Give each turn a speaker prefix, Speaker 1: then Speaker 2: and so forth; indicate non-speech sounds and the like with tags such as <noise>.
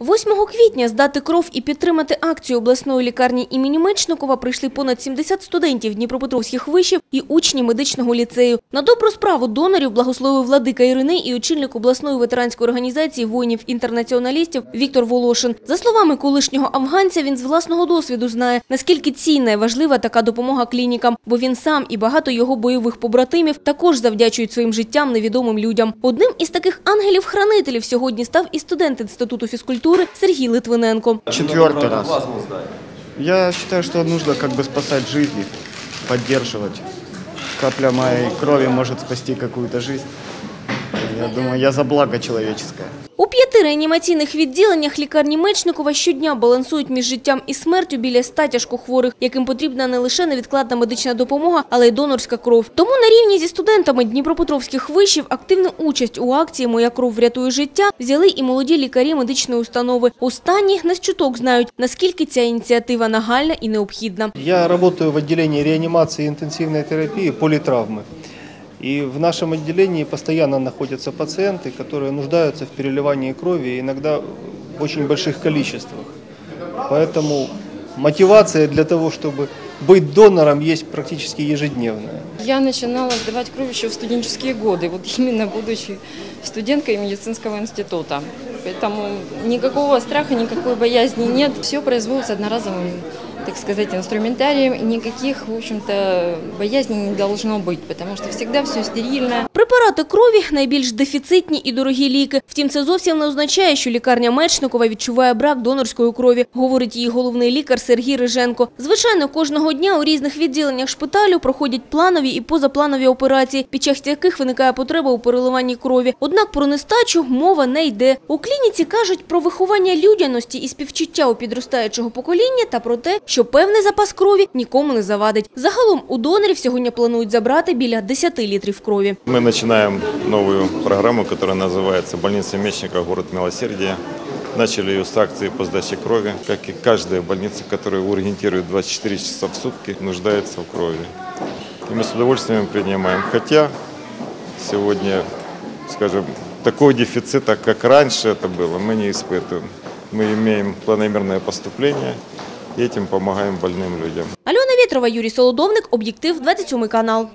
Speaker 1: 8 квітня здати кров і підтримати акцію обласної лікарні імені Мечникова прийшли понад 70 студентів Дніпропетровських вишів і учні медичного ліцею. На добру справу донорів благословив владика Ірини і очільник обласної ветеранської організації воїнів-інтернаціоналістів Віктор Волошин. За словами колишнього афганця, він з власного досвіду знає, наскільки цінна і важлива така допомога клінікам, бо він сам і багато його бойових побратимів також завдячують своїм життям невідомим людям. Одним із таких ангелів-хранителів сьогодні став і студент інституту фізкультури Сергій Литвиненко.
Speaker 2: Четвертый раз. Я считаю, что нужно как бы спасать жизни, поддерживать. Капля моей крови может спасти какую-то жизнь. Я думаю, я за благо человеческое.
Speaker 1: У п'яти реанімаційних відділеннях лікарні Мечникова щодня балансують між життям і смертю біля ста тяжкохворих, яким потрібна не лише невідкладна медична допомога, але й донорська кров. Тому на рівні зі студентами Дніпропетровських вишів активну участь у акції Моя кров врятує життя взяли і молоді лікарі медичної установи. Останні з чуток знають, наскільки ця ініціатива нагальна і необхідна.
Speaker 3: Я работаю в отделении реанимации и интенсивной терапии политравмы. И в нашем отделении постоянно находятся пациенты, которые нуждаются в переливании крови, иногда в очень больших количествах. Поэтому мотивация для того, чтобы быть донором, есть практически ежедневная.
Speaker 4: Я начинала сдавать кровь еще в студенческие годы, вот <laughs> именно будучи студенткой медицинского института. Поэтому никакого страха, никакой боязни нет. Все производится одноразовым, так сказать, инструментарием. Никаких, в общем-то, боязней не должно быть, потому что всегда все стерильно.
Speaker 1: Препарати крові – найбільш дефіцитні і дорогі ліки. Втім, це зовсім не означає, що лікарня Мечникова відчуває брак донорської крові, говорить її головний лікар Сергій Риженко. Звичайно, кожного дня у різних відділеннях шпиталю проходять планові і позапланові операції, під час яких виникає потреба у переливанні крові. Однак про нестачу мова не йде. У клініці кажуть про виховання людяності і співчуття у підростаючого покоління та про те, що певний запас крові нікому не завадить. Загалом у донорів сьогодні планують забрати біля 10 літрів крові.
Speaker 5: Мы начинаем новую программу, которая называется «Больница Мечника. Город Милосердия». Начали ее с акции по сдаче крови. Как и каждая больница, которая ургентирует 24 часа в сутки, нуждается в крови. И мы с удовольствием принимаем. Хотя сегодня, скажем, такого дефицита, как раньше это было, мы не испытываем. Мы имеем планомерное поступление и этим помогаем больным людям.
Speaker 1: Альона Вєтрова, Юрій Солодовник, Об'єктив, 27 канал.